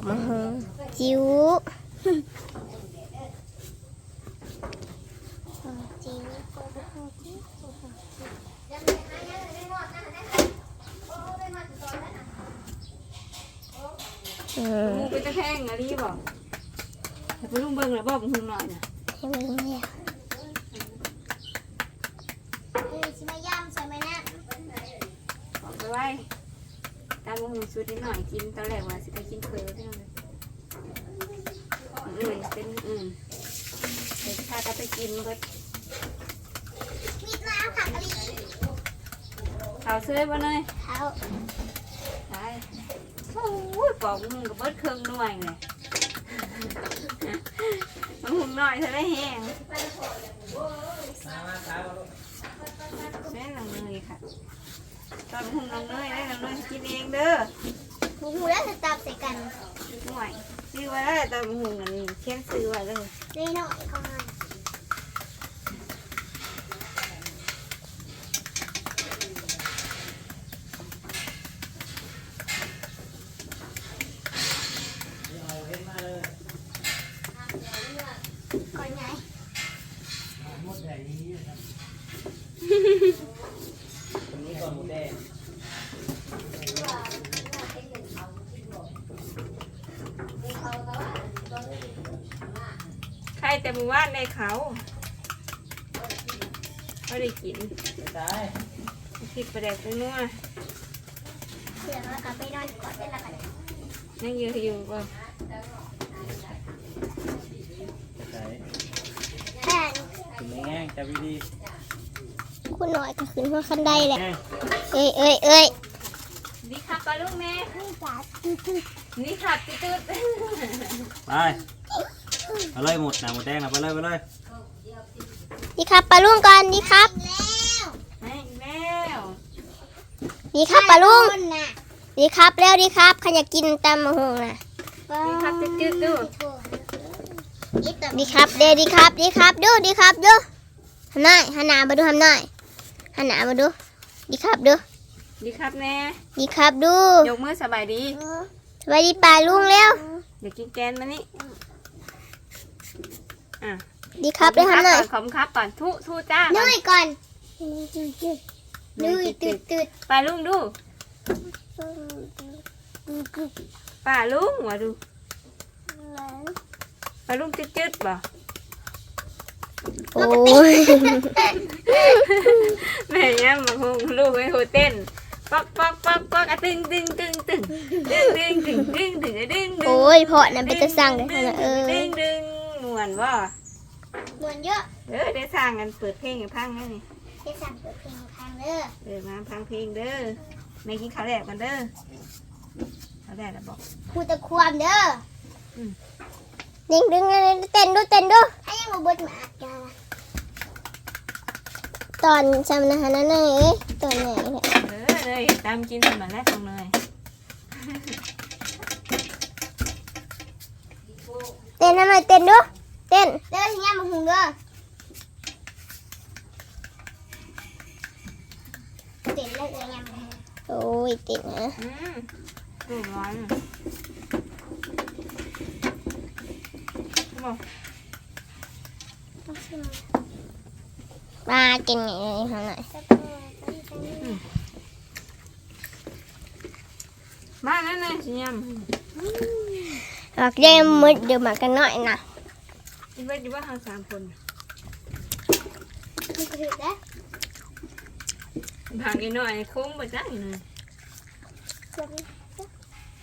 อกมาหงจิ๋วจิ๋วเออมึงเป็นตะแคงอะไรบอกแต่ไปลุงเบิ่งแล้วบอกมึงหน่อยนะให้มันเงียบ ชิมายามใช่ไหมนะ บอกไปไว้ ตามมึงสุดนิดหน่อยกินตอนแรกว่าสิไปกินเพลที่นั่นเลยอื่นเป็นอื่นเดี๋ยวถ้าจะไปกินก็มีน้ำผักกะหรี่เขาเสื้อมาเลยเขาได้โอ้ยปอกมึงกับเบิดเครื่องหน่วยเลยมันหุ่นหน่อยเธอได้แห้งแม่ลังเลยค่ะ ตอนหุ่นลังเลยได้ลังเลยกินเองเด้อมีหูแล้วจะตับใส่กันหน่วยซื้อไว้แล้วตอนหุ่นมันเขียนซื้อไว้เลยนี่หน่อยเข้ามาก่อนไง ตรงนี้ก่อนหมูแดง ใครแต่มือว่านในเขา ไม่ได้กินไม่ได้ผิดประเด็กนัวเสือแล้วกลับไปนอนก่อนได้ละกันนั่งยืนอยู่ก็ใส่แพงถึงแง่งจับดีคุณหน่อยก็ขึ้นมาขั้นได้แหละแง่งเอ้ยเอ้ยเอ้ยนี่ครับปลาลูกแม่นี่จ้านี่ครับตืดไปเอาเลยหมดหนาหมูแดงนะไปเลยไปเลย ดีครับปลาลุงก่อนดีครับแล้วๆให้แม่วดีครับปลาลุงคนน่ะดีครับแล้วดีครับใครอยากกินตำมะฮงนะนี่ครับตืดๆดูอีตัวดีครับเดดีครับดีครับดูดีครับดูหันหน้าหันหน้ามาดูหันหน้าหันหน้ามาดูดีครับดูดีครับแม่ดีครับดูยกมือสบายดีสวัสดีป่าลุงเร็วเดี๋ยวกินแกนมานี่อะ ดีครับด้วยหันหน่อยขอบคุณครับก่อนทุทุจ้าก่นุอนยก่อนนุยตืตืดดตืดๆปลาลุงดูปลาลุงว่าดูปลาลุงจืดๆบ่โอ้ยแม่ยังมาคงลูกไอ้โหเต้นป๊อกป๊อกป๊อกป๊อกอะตึงตึงตึงตึงตึงตึงตึงตึงตึงตึงตึงโอ้ยเพาะนั่นเป็นจะสั่งเลยนะเออตึงตึงมวนว่าเห มือนเยอะเออได้สร้างกันเปิดเพลงให้พังไงนี่จะสั่งเปิดเพลงทางเด้อเออมาพังเพลงเด้อแม่กินข้าวแดกกันเด้อข้าวแดกแล้วบอกพูดตะความเด้อดึงดึงอะไรเต้นดูเต้นดูให้ยังมาบดหมาจ้าตอนจำนะคะนั่นเอ้ยตอนไหนเนี่ยเออเลยตามกินสมันแรกของเลยเต้นนั่นหน่อยเต้นดู เต้นเด้อที่ยังมาหุงเด้อเต็นแล้วเอ้ยยังมาหุงโอ้ยเต้นนะอืมดูร้อนบอกปลากินไงข้างหน่อยมาแล้วนะสิยหลักเรียมมืดเดี๋ยวมากันหน่อยนะำ คิดว่าดีว่าทางสามคนมันกระดิ่งแล้วบางอีกหน่อยโค้งไปจ้าอีกหน่อย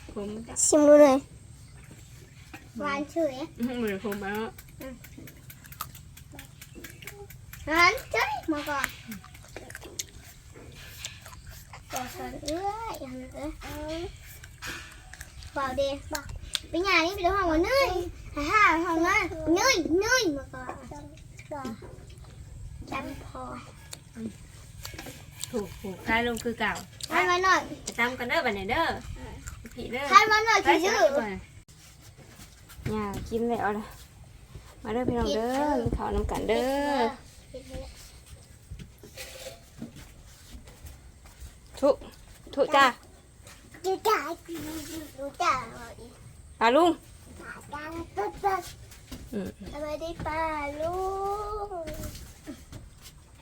โค้งจ้าชิมดูเลยหวานเฉยเหมือนโค้งไปแล้วหวานเฉยมาก่อนก่อนก่อนเอ้ยยังเอ้ยเปล่าเดบอกเป็นไงนี่เป็นห้องว่าเนยฮ่าฮ่าห้องนั้นเนย เนยมาก่อนจำพอถูกถูกคลายลงคือเก่าให้มาหน่อยไปตามกันเด้อบันไหนเด้อผีเด้อให้มาหน่อยไปคือชื่ชื่อออย่ากินแล้วเลยมาเด้อพี่น้องเด้อกินข้าวน้ำกันเด้อ ทุทุจ้าดูจ่าดูจ่าอะลุง ดังตุ๊ดตุ๊ดอืมสวัสดีป้าลุง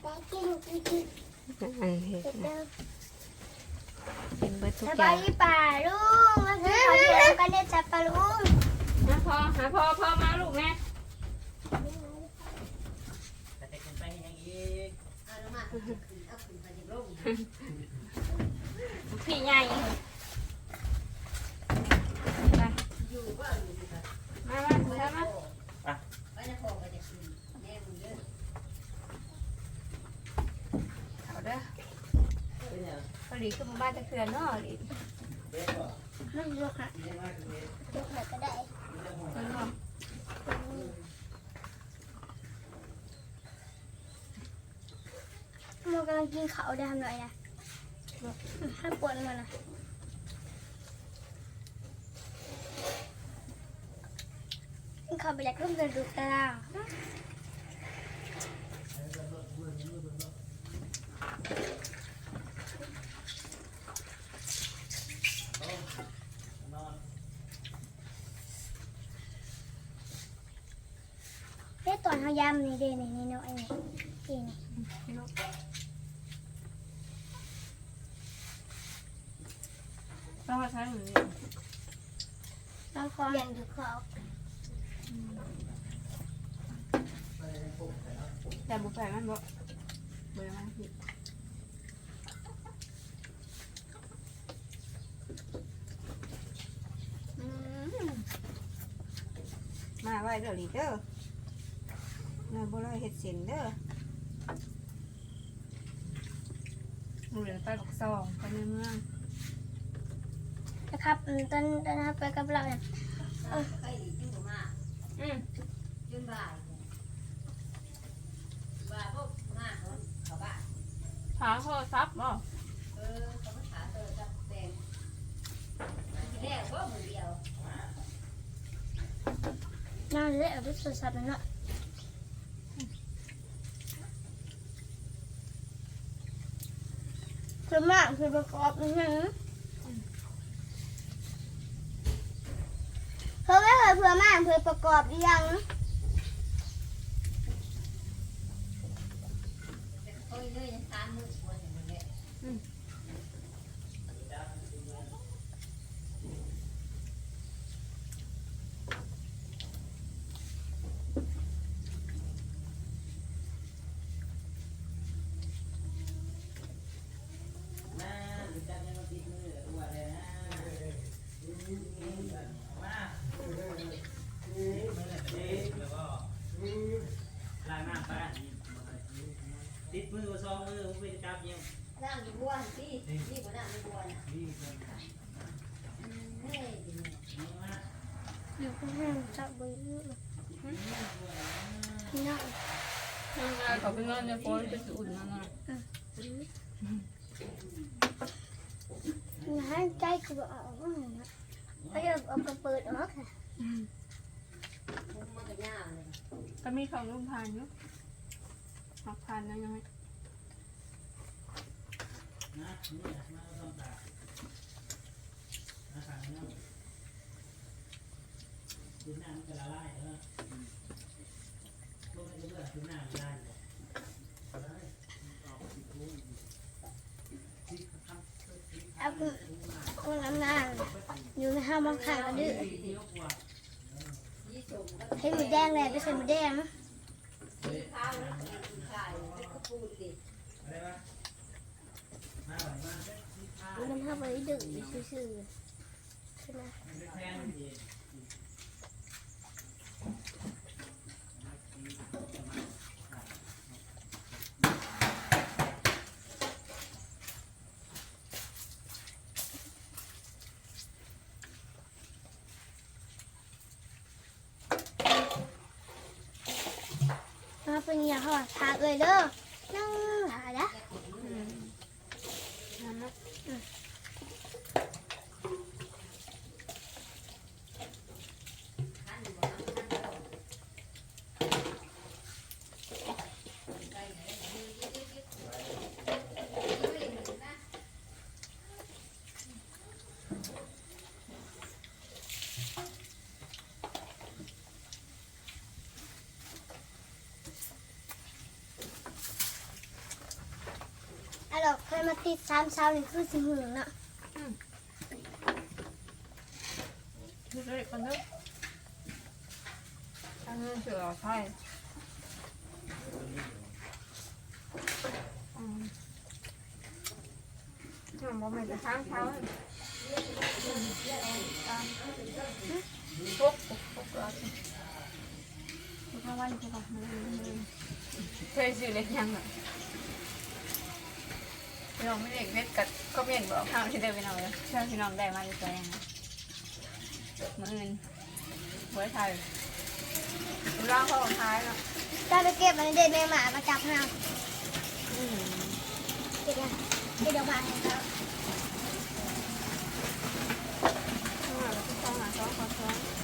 ได้กินกินกินอันเห็ดนะเป็นเบิดทุกสอย่ายงดีป้าลุงมากินข้าวเย็นกันเด้อจ้ะป้าลุงหาพอหาพอพอมาลูกแม่แต่จะกินไปยังอีก พี่ใหญ่ไปมามาถือมาเอาเด้อ เป็นยัง พอดีขึ้น มาบ้านตะเคือนเนาะดิเด็กบ่นั่งยกฮะเด็กมากเด็กยกหน่อยก็ได้เพิ่นบอกมันกำลังกินข้าวได้ทำหน่อยนะให้ปวดมันนะกินข้าวไปจากร่มเดินดูตาราง นอน เฮ้ ยตอนเขายำนี่เด้นี่นี่น้อยนี่นี่นี่ต้องมาใช้หมือน้องคอเรียนอยู่เขาแต่บุฟเฟ่มันบ่เบื่อมันผิดอืมมาไว้เด้อลีเด้อมา บ่เลยเฮ็ดเส้นเด้อหมูเหลือไปบักซองไปในเมืองนะครับอืมตอนตอนนั้นไปกับเราเนี่ยอืมหาโทรศัพท์บ่น่าเละเอาด้วยโทรศัพท์นั่นแหละ คือมากคือประกอบนี่นะเพื่อไม่เคยเพื่อมากเพื่อประกอบหรือยังมาดูจับยังมาติดมืออ้วนเลยนะมามือเด็กแล้วก็ล้างหน้าไปติดมือกับซองมือผมไปจับยัง ร่างอยู่บ้วนสินี่ก็ร่างอยู่บ้วน นี่คน เฮ้ย นี่มา อยู่ข้างหน้าจับมือ นี่นะทำงานเขาเป็นเงินเนี่ยโฟนจะอุ่นมาหน่อยอย่าให้ใจกูบอกเอาว่าไงนะเขาจะเอากระเปิดออกค่ะมันก็ยาวเลยก็มีของลุงพานอยู่หักพานนะยังไงนะนี่มาต้องตานะครัเนาะดูหน้ามันจะละลายเออพว เอาละลายเลยเอากูกูน้ำน้าอยู่ในห้างบางขายก็ดื้อให้หมูแดงเลยไปใส่หมูแดงนะข้าวแล้วกินไข่ไม่ก็พูดดิอะไรวะมาบ่อยมากมันห้าไปดื้อซื่อๆใช่ไหม แพงดี มา เป็นอย่างเขาทาเลยเด้อนั่งหาละ นั่นนะ ติดสามเช้านี่คือสิหึงเนาะดูเลยคนเด้ออันนี้เสือไทยอืมอืมบ่แม่นจะข้างเขาปุ๊บปุ๊บปุ๊บแล้วสิข้างวันคือแบบเคยซื้อเล็กยังอะ พี่น้องไม่เด็กเล็กกัดก็เปลี่ยนบอกข้าวที่ได้ไปหน่อยเชื่อพี่น้องได้มาจะแซงมืออื่นหัวไทยดูร่างเขาของท้ายเนาะตาไปเก็บมันเด็ดแม่หมามาจับห้าอืมเก็บยังเก็บดอกไม้ให้เขาข้างหลังแล้วก็ข้างหลังซ้อนซ้อนซ้อนเขา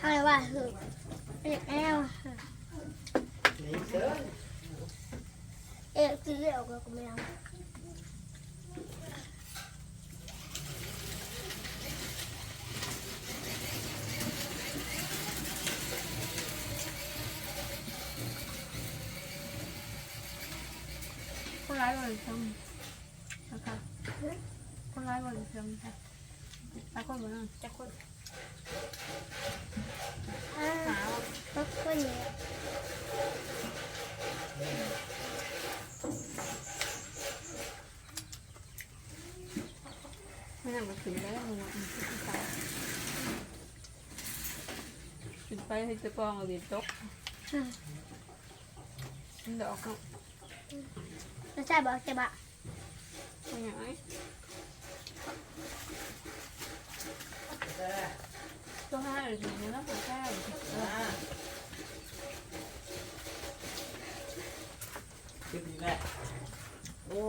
เลยว่าคือเอ็กแอลเอ็กซื้อเอาก็ไม่เอาคนร้ายบริสุทธิ์นะคะคนร้ายบริสุทธิ์ค่ะ แล้วคนบนนั้นจะคนอ่าหาก็คนนี้ไม่น่ามาถึงแล้วมึงขึ้นไปให้จะกองเอาดินตกดอกเนาะแล้วใช่บอกจะบะไม่อย่างไรตัวห้าหรือถึง นี้แล้วตัวแค่มาคิดดีแม่โอ้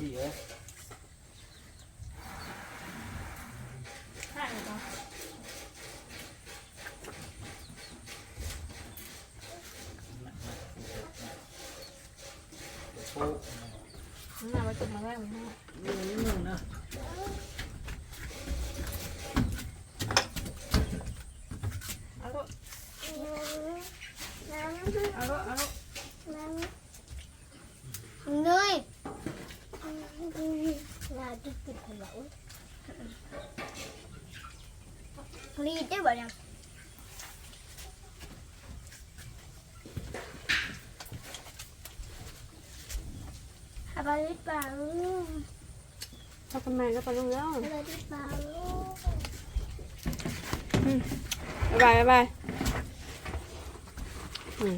ดีเอ้ยห้าเลยตัวโอ้ หน้าไปจุดมาแรกมันห้า นี่นี่นะ เอาลูก น้ำ เอาลูกเอาลูก น้ำเนยน่า จะติดหัวรีดได้บ่เนี่ยอะไรหรือเปล่าถ้าเป็นแม่ก็ไปลูกแล้วอะไรหรือเปล่าบ๊ายบายบ๊ายบายอืม